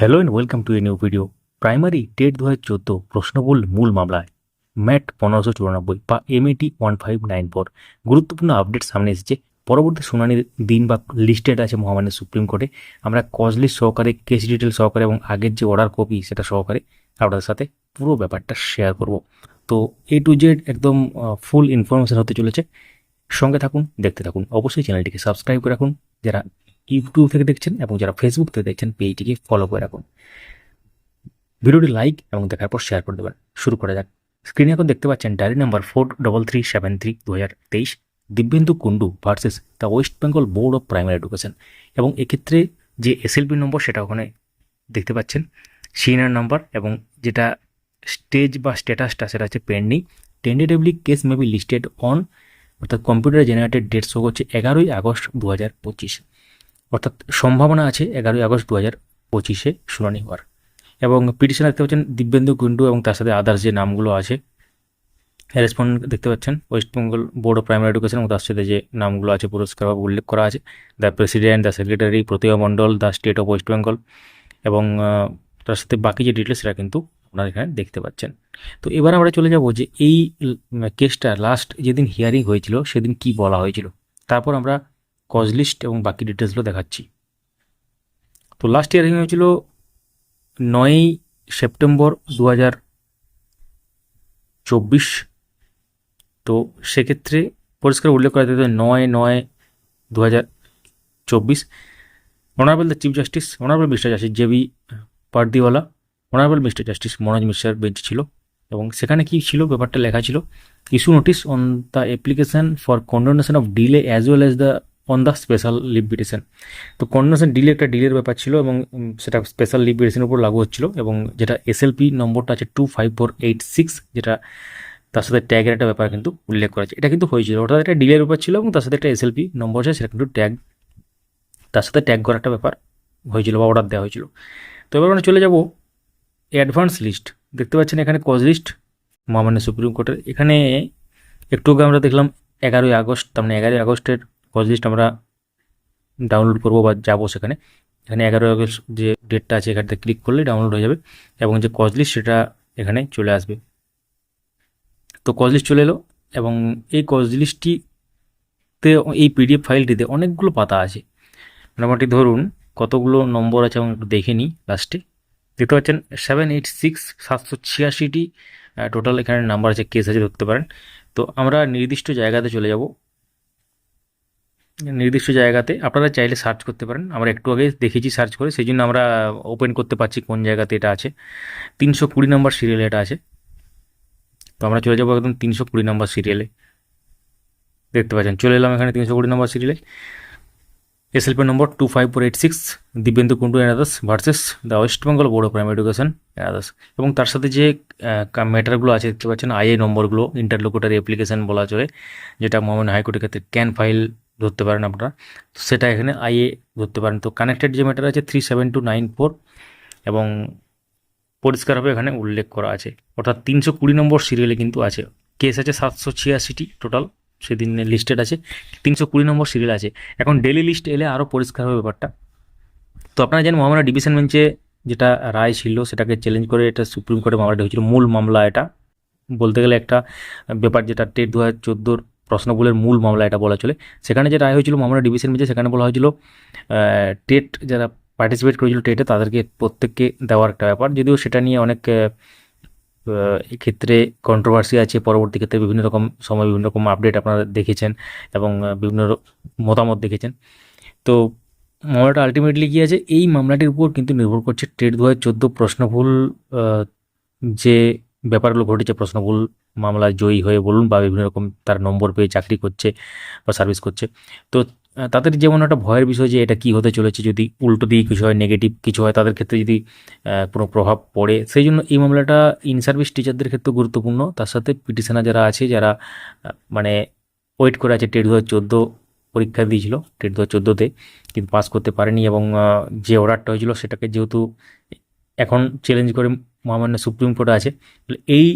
Hello and welcome to a new video primary TET দু হাজার চোদ্দ প্রশ্নবুল মূল মামলায়। ম্যাট পনেরোশো চুরানব্বই বা MAT one five nine four গুরুত্বপূর্ণ আপডেট সামনে এসেছে। পরবর্তী শুনানির দিন বা লিস্টেড আছে মহামান্য সুপ্রিম কোর্টে। আমরা কজ লিস্ট সহকারে কেস ডিটেল সহকারে এবং আগের যে অর্ডার কপি সেটা সহকারে আপনাদের সাথে পুরো ব্যাপারটা শেয়ার করব। তো এ টু জেড একদম ফুল ইনফরমেশন হতে চলেছে। সঙ্গে থাকুন, দেখতে থাকুন। অবশ্যই চ্যানেলটিকে সাবস্ক্রাইব করে রাখুন। যারা ইউটিউব থেকে দেখছেন এবং যারা ফেসবুক থেকে দেখছেন, পেজটিকে ফলো করে রাখুন। ভিডিওটি লাইক এবং দেখার পর শেয়ার করে দেবেন। শুরু করা যাক। স্ক্রিনে এখন দেখতে পাচ্ছেন diary number four double three seven three দু হাজার তেইশ Dibyendu Kundu versus the West Bengal board of primary education এবং এক্ষেত্রে যে এসএলপি নম্বর সেটা ওখানে দেখতে পাচ্ছেন। সিনিয়র নাম্বার এবং যেটা স্টেজ বা স্ট্যাটাসটা সেটা হচ্ছে pending tentatively case may be listed on অর্থাৎ কম্পিউটার জেনারেটেড ডেট শো করছে এগারোই আগস্ট দু হাজার পঁচিশ। অর্থাৎ সম্ভাবনা আছে এগারোই আগস্ট দু হাজার পঁচিশে শুনানি হওয়ার। এবং পিটিশন দেখতে পাচ্ছেন দিব্যেন্দু কুন্ডু এবং তার সাথে আদার্স যে নামগুলো আছে রেসপন্ড দেখতে পাচ্ছেন West Bengal board of primary education এবং তার সাথে যে নামগুলো আছে পুরস্কার বা উল্লেখ করা আছে the president the secretary Pratibha Mondal the state of West Bengal এবং তার সাথে বাকি যে ডিটেলস সেটা কিন্তু আপনারা এখানে দেখতে পাচ্ছেন। তো এবার আমরা চলে যাব যে এই কেসটা লাস্ট যেদিন হিয়ারিং হয়েছিল সেদিন কি বলা হয়েছিল। তারপর আমরা কজ লিস্ট এবং বাকি ডিটেলসগুলো দেখাচ্ছি। তো লাস্ট হিয়ারিং হয়েছিল নয়ই সেপ্টেম্বর দু চব্বিশ। তো সেক্ষেত্রে পরিষ্কার উল্লেখ করা যেতে নয় নয় দু হাজার চব্বিশ honourable the chief justice honourable mister justice JB Pardiwala honourable mister justice Manoj মিশ্রার bench ছিল এবং সেখানে কি ছিল ব্যাপারটা লেখা ছিল? Issue notice on the application for condonation of delay as well as the on the special leave তো condonation delay একটা ডিলের ব্যাপার ছিল এবং সেটা স্পেশাল লিভ উপর লাগু হচ্ছিল এবং যেটা এসএলপি নম্বরটা আছে two five four eight six যেটা তার সাথে ট্যাগের একটা ব্যাপার কিন্তু উল্লেখ করা আছে। এটা কিন্তু হয়েছিল। অর্থাৎ একটা ডিলের ব্যাপার ছিল এবং তার সাথে একটা এসএলপি নম্বর আছে, সেটা কিন্তু ট্যাগ তার সাথে ট্যাগ করার একটা ব্যাপার হয়েছিল বা অর্ডার দেওয়া হয়েছিল। তো এবার আমরা চলে যাব অ্যাডভান্স লিস্ট দেখতে পাচ্ছেন এখানে কজ লিস্ট মহামান্য সুপ্রিম কোর্টের। এখানে একটু আগে আমরা দেখলাম এগারোই আগস্ট, তার মানে এগারোই আগস্টের কজ লিস্ট আমরা ডাউনলোড করব বা যাব সেখানে। এখানে এগারো আগস্ট যে ডেটটা আছে, এখানটা ক্লিক করলে ডাউনলোড হয়ে যাবে এবং যে কজ লিস্ট সেটা এখানে চলে আসবে। তো কজ লিস্ট চলে এলো এবং এই কজ লিস্টটিতে এই পিডিএফ ফাইলটিতে অনেকগুলো পাতা আছে। মোটামুটি ধরুন কতগুলো নম্বর আছে এবং একটু দেখে নিই লাস্টে দেখতে পাচ্ছেন সেভেন এইট সিক্স সাতশো ছিয়াশিটি টোটাল এখানে নাম্বার আছে কেস আছে, ধরতে পারেন। তো আমরা নির্দিষ্ট জায়গাতে চলে যাব। নির্দিষ্ট জায়গাতে আপনারা চাইলে সার্চ করতে পারেন। আমরা একটু আগে দেখেছি সার্চ করে সেই জন্য আমরা ওপেন করতে পারছি কোন জায়গাতে এটা আছে। তিনশো কুড়ি নম্বর সিরিয়ালে এটা আছে। তো আমরা চলে যাব একদম তিনশো কুড়ি নম্বর সিরিয়ালে দেখতে পাচ্ছেন, চলে এলাম এখানে তিনশো কুড়ি নম্বর সিরিয়ালে SLP number two five four eight six Dibyendu and others versus the West Bengal board of primary education others এবং তার সাথে যে ম্যাটারগুলো আছে, দেখতে পাচ্ছেন আইএ নম্বরগুলো ইন্টারলোকুটারি অ্যাপ্লিকেশন বলা চলে, যেটা মহামান্য হাইকোর্টের ক্ষেত্রে ক্যান ফাইল ধরতে পারেন আপনারা। তো সেটা এখানে আইএ ধরতে পারেন। তো কানেক্টেড যে ম্যাটার আছে three seven two nine four এবং পরিষ্কারভাবে এখানে উল্লেখ করা আছে। অর্থাৎ তিনশো কুড়ি নম্বর সিরিয়ালে কিন্তু আছে। কেস আছে সাতশো ছিয়াশিটি টোটাল সেদিন লিস্টেড আছে। তিনশো কুড়ি নম্বর সিরিয়াল আছে। এখন ডেলি লিস্ট এলে আরও পরিষ্কার হবে ব্যাপারটা। তো আপনারা জানেন মহামান্য ডিভিশন বেঞ্চে যেটা রায় ছিল, সেটাকে চ্যালেঞ্জ করে এটা সুপ্রিম কোর্টে মামলাটা হয়েছিল। মূল মামলা এটা। বলতে গেলে একটা ব্যাপার যেটা টেট দু হাজার চোদ্দোর প্রশ্নগুলোর মূল মামলা এটা বলা চলে। সেখানে যে রায় হয়েছিল মামলা ডিভিশন বেঞ্চে সেখানে বলা হয়েছিল টেট যারা পার্টিসিপেট করেছিল টেটে তাদেরকে প্রত্যেককে দেওয়ার একটা ব্যাপার। যদিও সেটা নিয়ে অনেক এক্ষেত্রে কন্ট্রোভার্সি আছে। পরবর্তী ক্ষেত্রে বিভিন্ন রকম সময়, বিভিন্ন রকম আপডেট আপনারা দেখেছেন এবং বিভিন্ন মতামত দেখেছেন। তো মামলাটা আলটিমেটলি কী আছে? এই মামলাটির উপর কিন্তু নির্ভর করছে টেট দু হাজার চোদ্দ প্রশ্নভুল যে ব্যাপারগুলো ঘটেছে প্রশ্নভুল মামলায় জয়ী হয়ে বলুন বা বিভিন্ন রকম তার নম্বর পেয়ে চাকরি করছে বা সার্ভিস করছে। তো তাদের যেমন একটা ভয়ের বিষয় যে এটা কি হতে চলেছে, যদি উল্টো দিয়ে কিছু হয় নেগেটিভ কিছু হয়, তাদের ক্ষেত্রে যদি কোনো প্রভাব পড়ে, সেই জন্য এই মামলাটা ইন সার্ভিস টিচারদের ক্ষেত্রে গুরুত্বপূর্ণ। তার সাথে পিটিশনার যারা আছে, যারা মানে ওয়েট করে আছে, টেট দু হাজার চোদ্দ পরীক্ষা দিয়েছিল, টেট দু হাজার কিন্তু পাস করতে পারেনি এবং যে অর্ডারটা হয়েছিল, সেটাকে যেহেতু এখন চ্যালেঞ্জ করে মহামান্য সুপ্রিম কোর্টে আছে এই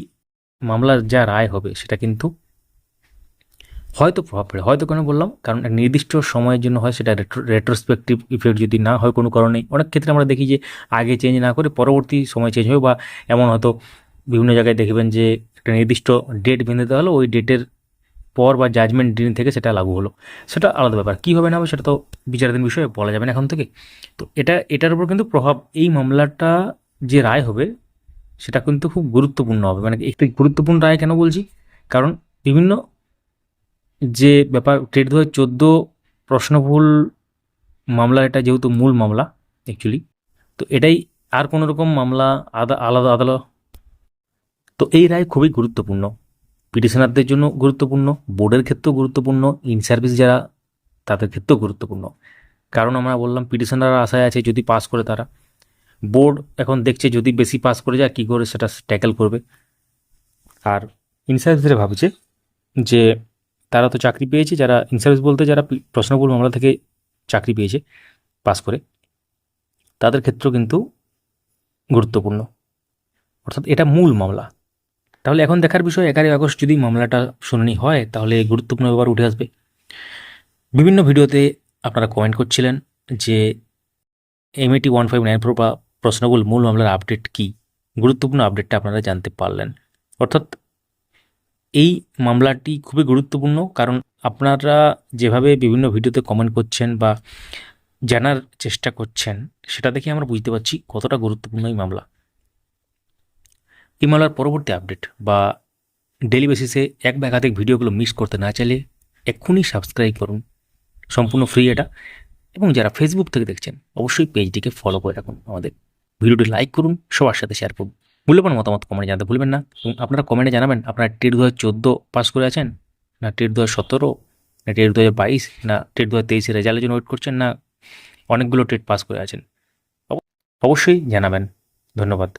মামলার যা রায় হবে সেটা কিন্তু হয়তো প্রভাব পড়ে হয়তো কেন বললাম? কারণ এক নির্দিষ্ট সময়ের জন্য হয় সেটা রেট্রোস্পেক্টিভ ইফেক্ট যদি না হয় কোনো কারণে। অনেক ক্ষেত্রে আমরা দেখি যে আগে চেঞ্জ না করে পরবর্তী সময় চেঞ্জ হবে বা এমন হয়তো বিভিন্ন জায়গায় দেখবেন যে একটা নির্দিষ্ট ডেট বেঁধে দেওয়া হলো, ওই ডেটের পর বা জাজমেন্ট দিন থেকে সেটা লাগু হলো। সেটা আলাদা ব্যাপার। কী হবে না হবে সেটা তো বিচারাধীন বিষয়ে বলা যাবে না এখন থেকে। তো এটা, এটার উপর কিন্তু প্রভাব, এই মামলাটা যে রায় হবে সেটা কিন্তু খুব গুরুত্বপূর্ণ হবে। মানে একটু গুরুত্বপূর্ণ রায় কেন বলছি? কারণ বিভিন্ন যে ব্যাপার টেট দু চোদ্দ প্রশ্নভুল মামলা, এটা যেহেতু মূল মামলা অ্যাকচুয়ালি তো এটাই আর কোনো রকম মামলা আদা, আলাদা, আদালত। তো এই রায় খুবই গুরুত্বপূর্ণ। পিটিশনারদের জন্য গুরুত্বপূর্ণ, বোর্ডের ক্ষেত্রেও গুরুত্বপূর্ণ, ইন সার্ভিস যারা, তাদের ক্ষেত্রেও গুরুত্বপূর্ণ। কারণ আমরা বললাম, পিটিশনাররা আশায় আছে যদি পাস করে তারা। বোর্ড এখন দেখছে যদি বেশি পাস করে যায়, কী করে সেটা ট্যাকেল করবে। আর ইন সার্ভিসরা ভাবছে যে, তারা তো চাকরি পেয়েছে, যারা ইনসার্ভিস বলতে যারা পি- প্রশ্নভুল মামলা থেকে চাকরি পেয়েছে, পাস করে, তাদের ক্ষেত্রেও কিন্তু গুরুত্বপূর্ণ। অর্থাৎ এটা মূল মামলা। তাহলে এখন দেখার বিষয়, এগারোই আগস্ট যদি মামলাটা শুনানি হয়, তাহলে গুরুত্বপূর্ণ ব্যাপার উঠে আসবে। বিভিন্ন ভিডিওতে আপনারা কমেন্ট করছিলেন যে MAT one five nine four বা প্রশ্নগুল মূল মামলার আপডেট কী? গুরুত্বপূর্ণ আপডেটটা আপনারা জানতে পারলেন। অর্থাৎ এই মামলাটি খুবই গুরুত্বপূর্ণ কারণ আপনারা যেভাবে বিভিন্ন ভিডিওতে কমেন্ট করছেন বা জানার চেষ্টা করছেন, সেটা দেখে আমরা বুঝতে পারছি কতটা গুরুত্বপূর্ণ এই মামলা। এই মামলার পরবর্তী আপডেট বা ডেলি বেসিসে এক বা একাধিক ভিডিওগুলো মিস করতে না চাইলে এক্ষুনি সাবস্ক্রাইব করুন। সম্পূর্ণ ফ্রি এটা। এবং যারা ফেসবুক থেকে দেখছেন, অবশ্যই পেজটিকে ফলো করে রাখুন আমাদের। ভিডিওটি লাইক করুন, সবার সাথে শেয়ার করুন। মূল্যবান মতামত কমেন্টে জানাতে ভুলবেন না। এবং আপনারা কমেন্টে জানাবেন, আপনারা টেট দু হাজার চোদ্দ পাস করে আছেন? না টেট দু হাজার সতেরো? না টেট দু হাজার বাইশ? না টেট দু হাজার তেইশে রেজাল্টের জন্য ওয়েট করছেন? না অনেকগুলো টেট পাস করে আছেন? অব- অবশ্যই জানাবেন। ধন্যবাদ।